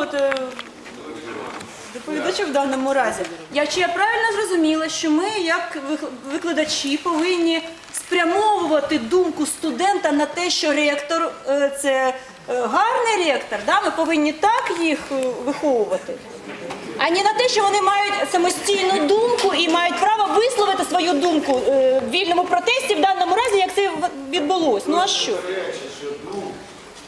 от, е, доповідачу в даному разі. Я чи я правильно зрозуміла, що ми, як викладачі, повинні спрямовувати думку студента на те, що ректор е, це е, гарний ректор, да? ми повинні так їх виховувати. А не на те, що вони мають самостійну думку і мають право висловити свою думку в вільному протесті в даному разі, як це відбулось. Ну а що?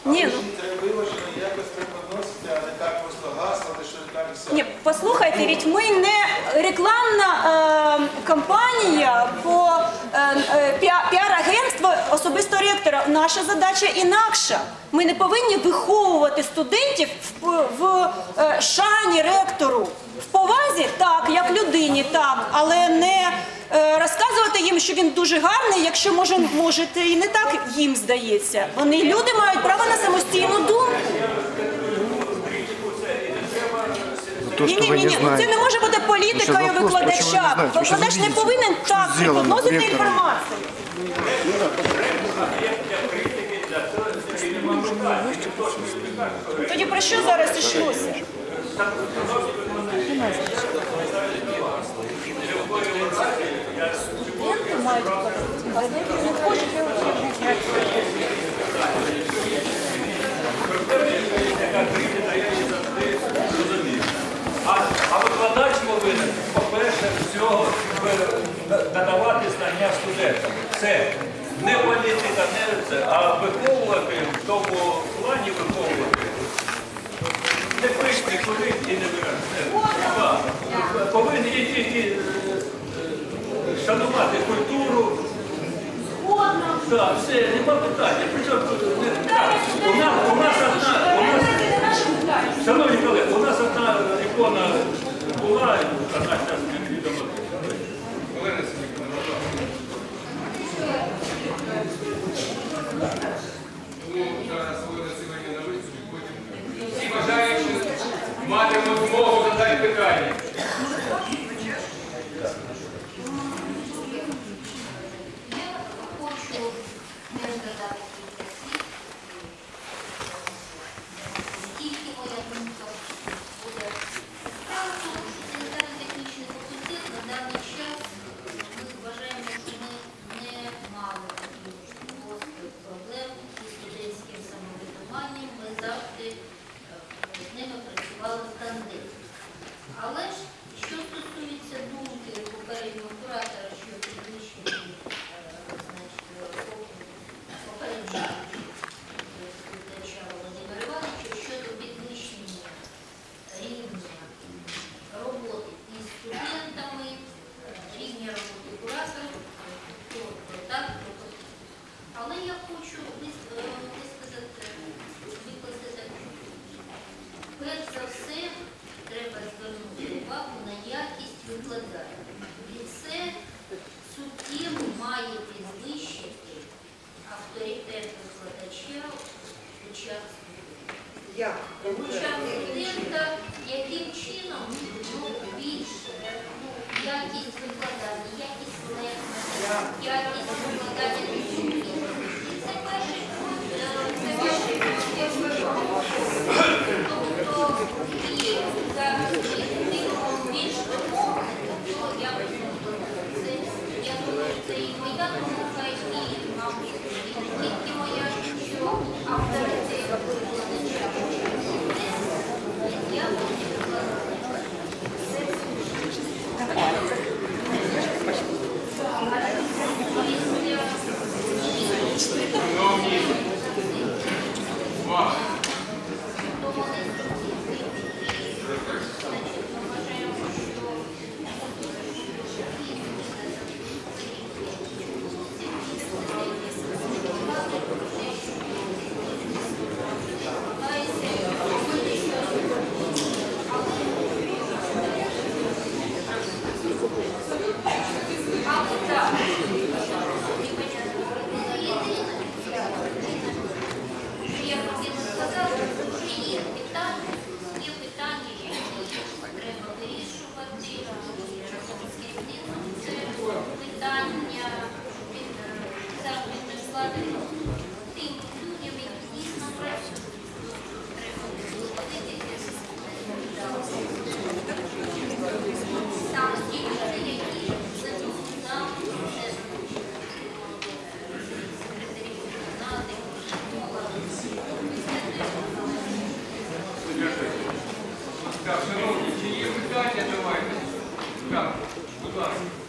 Ні, ну. Треба виважено якось преподносити, а не так просто гаслати, що так і все. Ні, послухайте, ведь ми не рекламна е, кампанія по е, піар-агентство особисто ректора. Наша задача інакша. Ми не повинні виховувати студентів в, в е, шані ректору. В повазі так, як людині, так, але не е, розказувати їм, що він дуже гарний, якщо може, може це і не так їм здається. Вони люди мають право на самостійну думку. То, что вы не ну це не може бути політикою Ну, викладача. Викладач не повинен так зроблено інформацію. Тоді про що зараз йшлося? Студенти мають викладати, а деякі не хочуть. А, а викладач повинен, по-перше, всього е, надавати знання студентам. Це не політика, не це, а виховувати в тому плані виховувати. Не пиш, не курить і не бере. Повинні і, е, е, шанувати культуру. Так, все, нема питання. Причому тут. У нас, у нас одна, у нас Шановні колеги, у нас одна ікона була, одна зараз Як? в очах студента, яким чином ну, більше ну, якість викладання, якість лекцій, якість викладання культури. І це перший крок, е, це перший крок. Тобто і зараз тим більш вимовленим, то я це, я думаю, це і моя думка, і, мабуть, і не тільки моя, що авторитет Так, шановні, чи є питання Давайте. Так, будь ласка.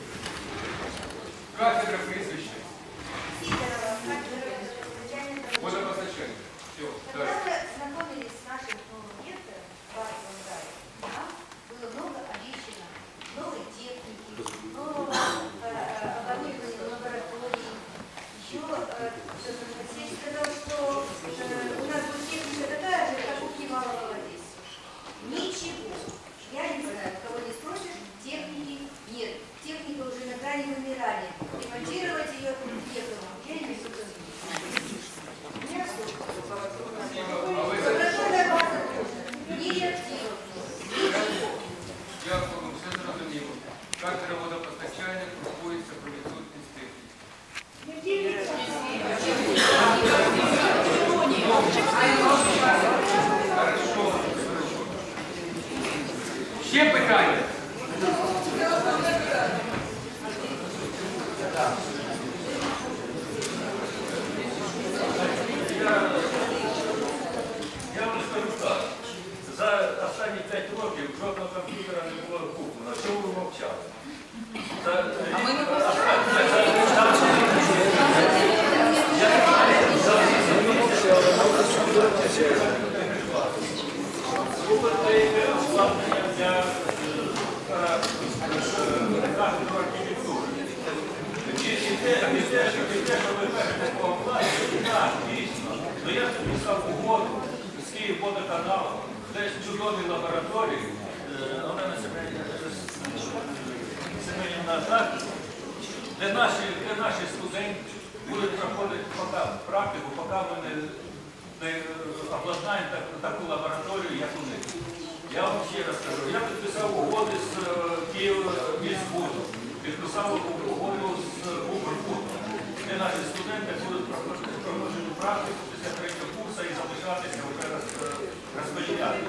Я вам скажу так. За останні 5 років жодного комп'ютера не було куплено. Чому ви мовчали? а ми не для кафедру архітектури. І і те, і те, що і те, що ви кажете по оплаті, так, дійсно. Ну я підписав угоду з Київводоканалом, десь чудові лабораторії, е, Олена Семенівна, так, де наші, де наші студенти будуть проходити поки практику, поки ми не, не обладнаємо так, таку лабораторію, як у них. Я вам ще раз кажу, я підписав угоди з е, Київміськбудом, підписав угоду з де наші студенти будуть проходити практику після третього курсу і залишатися вже розподіляти.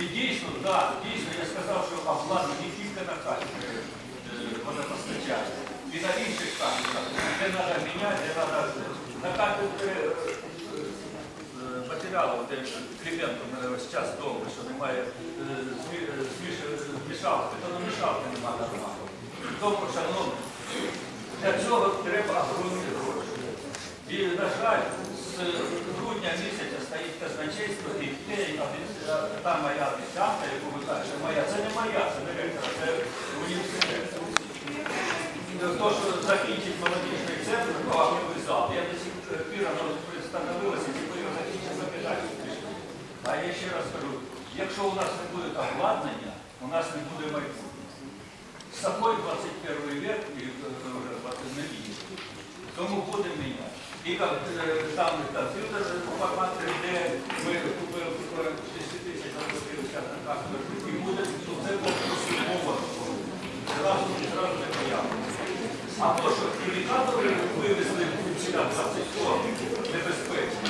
І дійсно, так, дійсно, я сказав, що обладнання не тільки на кафедрі водопостачання, і на інших кафедрах, де треба міняти, де треба на кафедрі е, е, матеріалу, де Клименко в мене весь час довго, що немає е, змішалки, то не мішалки немає нормально. Тому, шановні, для цього треба огромні гроші. І, на жаль, з грудня місяця стоїть казначейство і те, та моя обіцянка, яку ви кажете, моя, це не моя, це не ректора, це університет. То, що закінчить молодіжний центр, багатовий зал, я до сих пір і ми його закінчимо запитання. А я ще раз кажу, якщо у нас не буде обладнання, у нас не буде майбутнього. С собой 21 век, и э, уже 20 не видит. Тому будемо міняти. І е, там комп'ютер формат 3D, ми купили купили 60 тисяч 50 на кафедру, і буде ну, це мова. Зразу зразу не появиться. А то, що індикатори вивезли сюди 20 небезпечно,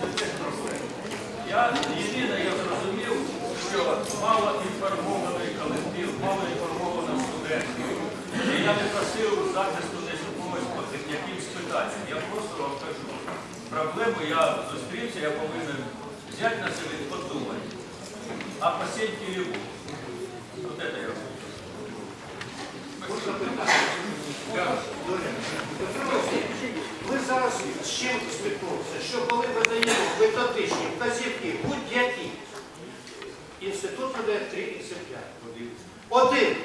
це теж проблема. Я єдине, я зрозумів, що мало інформований колектив, мало інформовано студентів. І я не просив захисту якимсь питанням. Я просто вам кажу, проблему я зустрівся, я повинен взяти на себе і подумати. А посіть Києву. От це я. Ми зараз з чим стикнувся, що коли видаємо методичні вказівки будь-які, інститут видає три екземпляри. Один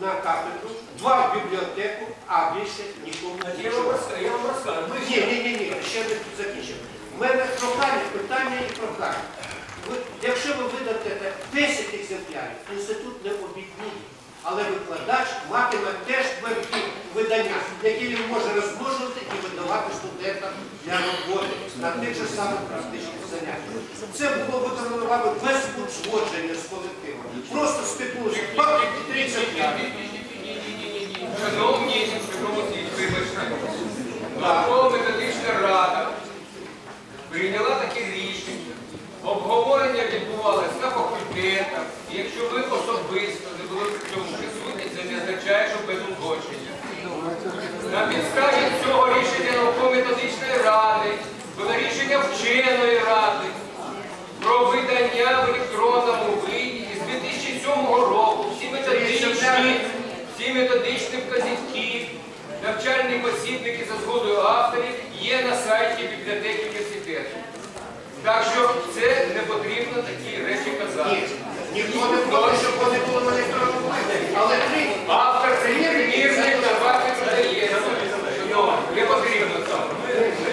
на кафедру, два в бібліотеку, а більше нікому не Я вам розкажу, я вам розкажу. Ні, ні, ні, ні, ще не закінчив. У мене прохання, питання і прохання. Ви, якщо ви видадете 10 екземплярів, інститут не обідніє. Але викладач матиме теж великі видання, які він може розмножувати і видавати студентам для роботи на тих же самих практичних заняттях. Це було вами без узгодження з колективом. Просто спитнулися, бак, і три екземпляри. Ні-ні-ні-ні-ні. Шановні Петровці, вибачте. Науково-методична рада прийняла таке рішення. Обговорення відбувалося на факультетах. І якщо ви особисто не були при цьому присутні, це не означає, що без узгодження. На підставі цього рішення науково-методичної ради було рішення вченої ради про видання надання в електронному виді з 2007 року всі методичні, всі методичні вказівки, навчальні посібники за згодою авторів є на сайті бібліотеки університету. Так що це не потрібно такі речі казати. Ніхто не проти, щоб вони були в електронному вигляді. Але три Автор примірник на продається. Шановні, Не потрібно цього. Ми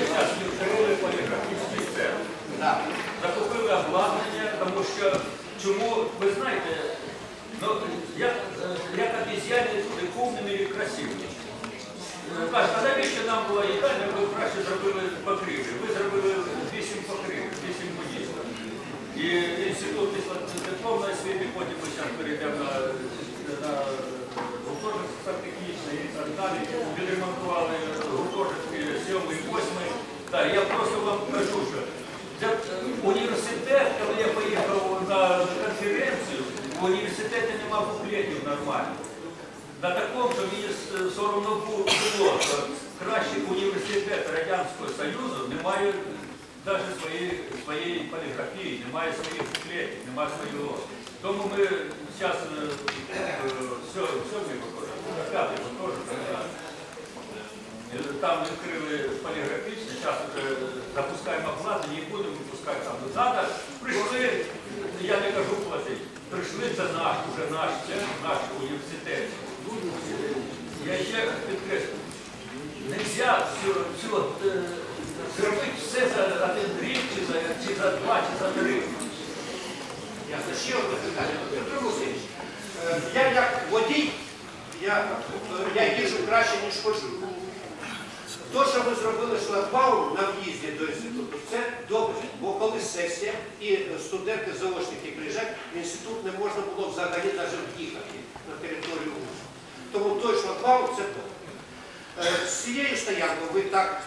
зараз відкрили поліграфічний центр. Закупили обладнання, тому що чому, ви знаєте, ну, як, е, як обіз'яни туди і красивими. Е, Кажуть, а навіщо нам була їдальня, ви краще зробили покриви. Ви зробили вісім покривів, вісім будівель. І інститут дипломної освіти, потім ми зараз перейдемо на, на гуртожиток сантехнічний і так далі. Відремонтували гуртожитки сьомий, восьмий. Так, я просто вам кажу, що університет, коли я поїхав на конференцію, в університеті нема буклетів нормально. На такому, що мені соромно було, що кращий університет Радянського Союзу не має навіть своєї, своєї поліграфії, немає своїх буклетів, немає свого. Тому ми зараз сьомий виходить, п'ятий виходить. Е, Там відкрили поліграфічний, зараз вже запускаємо обладнання і будемо випускати там. Зараз прийшли, я не кажу платити, прийшли, це наш, вже наш, це наш університет. Я ще підкреслю, не можна все, е, зробити все за один рік, чи за, чи за два, чи за три. Ясно. Ще одне питання. Петро Васильович, е, я як водій, я, е, я їжджу краще, ніж ходжу. То, що ви зробили шлагбаум на в'їзді до інституту, це добре. Бо коли сесія і студенти-заочники приїжджають, в інститут не можна було взагалі навіть в'їхати на територію. Тому той шлагбаум це добре. Е, З цією стоянкою ви так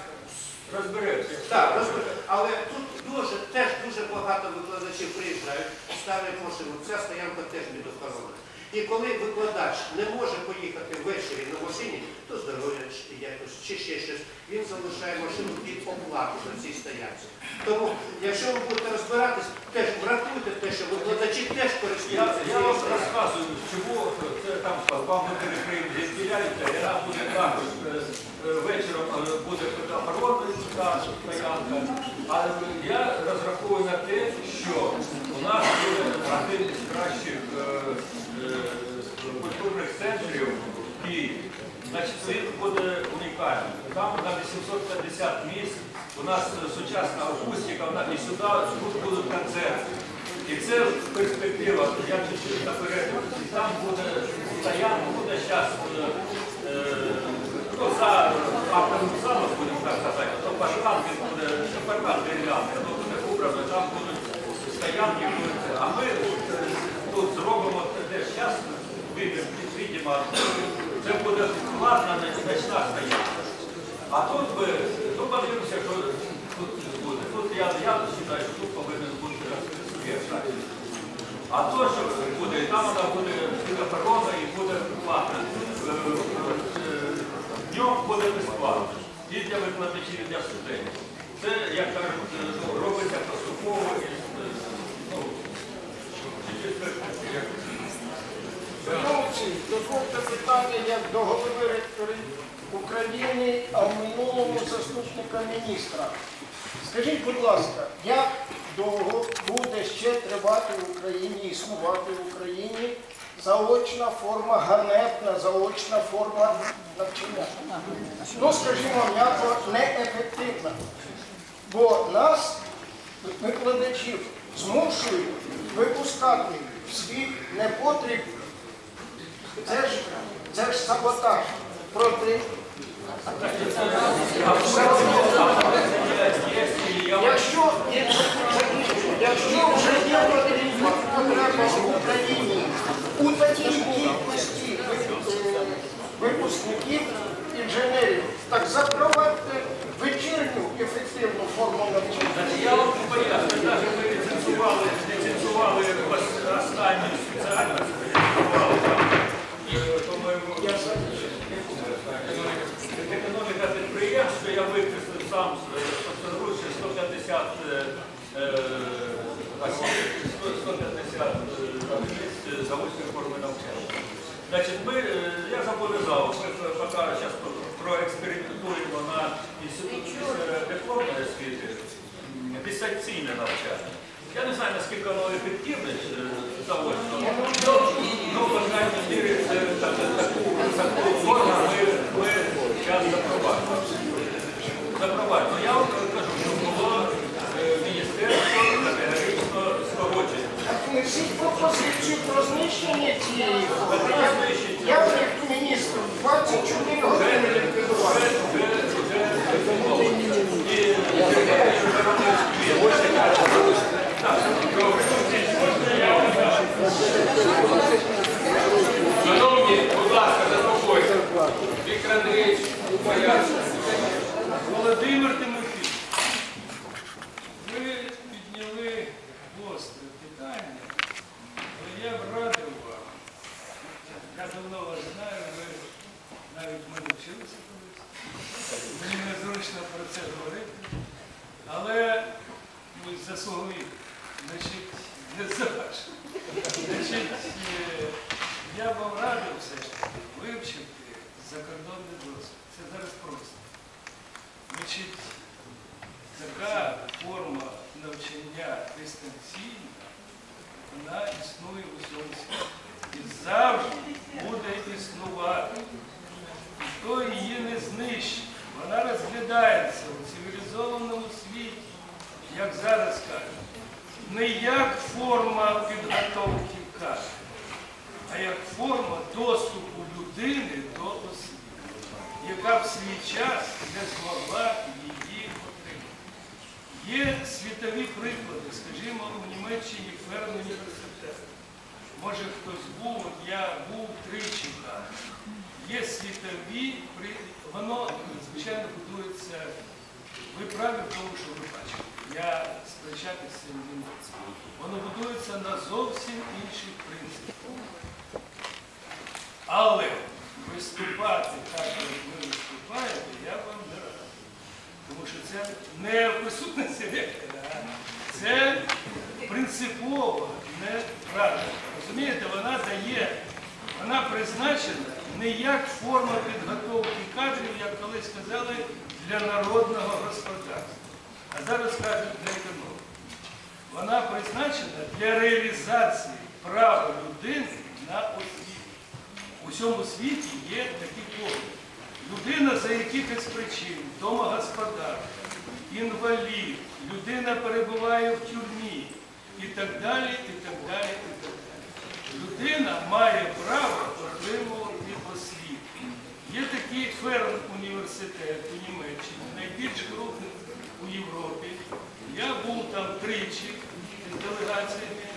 Розберемося. так, розумію. але тут дуже, теж дуже багато викладачів приїжджають, ставлять машину. Ця стоянка теж недохорона. І коли викладач не може поїхати ввечері на машині, то здоров'я якось чи ще щось, він залишає машину під оплату на цій стоянці. Тому, якщо ви будете розбиратись, теж врахуйте те, що викладачі теж користуються я вам розказую, чому це там вам не перекриють, відділяються, і вона буде та стоянка. Але я розраховую на те, що у нас буде один із кращих культурних центрів в Києві. Значить, буде унікальним. Там на 850 місць у нас сучасна акустика, і сюди будуть концерти. І це перспектива, я чуть-чуть наперед, там буде стоянка, буде зараз, ну, за автором залом, будемо так казати, то паркан, він буде, не паркан дерев'яний, воно буде убрано, там будуть стоянки, а ми е, тут зробимо де зараз, видимо, це буде платна ночна стоянка. А тут ви, ну що тут буде. Тут я, я вважаю, що тут повинен бути розписує. А то, що буде, там вона буде охорона і буде платна. Е, е, Днем буде безплатно. І для викладачів, і для студентів. Це, як кажуть, е, ну, робиться поступово і чуть-чуть перспективі. Шановні, дозвольте питання як до голови України, а в минулому заступника міністра. Скажіть, будь ласка, як довго буде ще тривати в Україні, існувати в Україні заочна форма, ганебна заочна форма навчання? Ну, скажімо, м'яко неефективна. Бо нас, викладачів, змушують випускати в світ непотріб це ж, це ж саботаж проти. Якщо, якщо вже є потреба в Україні у такій кількості е, випускників інженерів, так запровадьте вечірню ефективну форму навчання. Ліцензували, ліцензували ос- останню спеціальність, ліцензували по-моєму, економіка підприємства, я викреслив сам собственноручно 150 е, е, осіб, 150 одиниць заводської форми навчання. Е, я зобов'язав, ми поки зараз проекспериментуємо на інституті дипломної освіти дистанційне навчання. Я не знаю, наскільки воно ефективне заводство, ну, по крайній мірі, таку форму ми, ми зараз запроваджуємо. Запроваджуємо. Я вам кажу, що було е, міністерство категорично скорочення. Так внесіть пропозицію про знищення цієї форми. Я як міністр 24 години ліквідував. Шановні, будь ласка, заспокойтесь. Віктор Андрійович, боявся. Володимир Тимофійович, ви підняли гостре питання, але я б радив вам. Я давно вас знаю, ви навіть в мене вчилися колись. Мені незручно про це говорити. Але ви заслугли, значить, не за ваше. Значить, е, я б вам радив все ж таки вивчити закордонний досвід. Це зараз просто. Значить, така форма навчання дистанційна, вона існує у всьому світі. І завжди буде існувати. Ніхто її не знищить. Вона розглядається у цивілізованому світі, як зараз кажуть, не як форма підготовки кадрів, а як форма доступу людини до освіти яка в свій час не змогла її отримати. Є світові приклади, скажімо, у Німеччині Ферн університет. Може хтось був, от я був тричі там. Є світові, при- воно, звичайно, будується, ви праві в тому, що ви бачите. Я сперечатися не можу. Воно будується на зовсім інших принципах. Але виступати так, як ви виступаєте, я вам не радий. Тому що це не присутності ректора, а це принципово неправильно. Розумієте, вона дає, вона призначена не як форма підготовки кадрів, як колись сказали, для народного господарства. А зараз кажуть для економіки. Вона призначена для реалізації права людини на освіту. У всьому світі є такі погляди. Людина за якихось причин, домогосподар, інвалід, людина перебуває в тюрмі і так далі, і так далі, і так далі. Людина має право отримувати. Є такий ферм університет у Німеччині, найбільш крупний у Європі. Я був там тричі з делегаціями.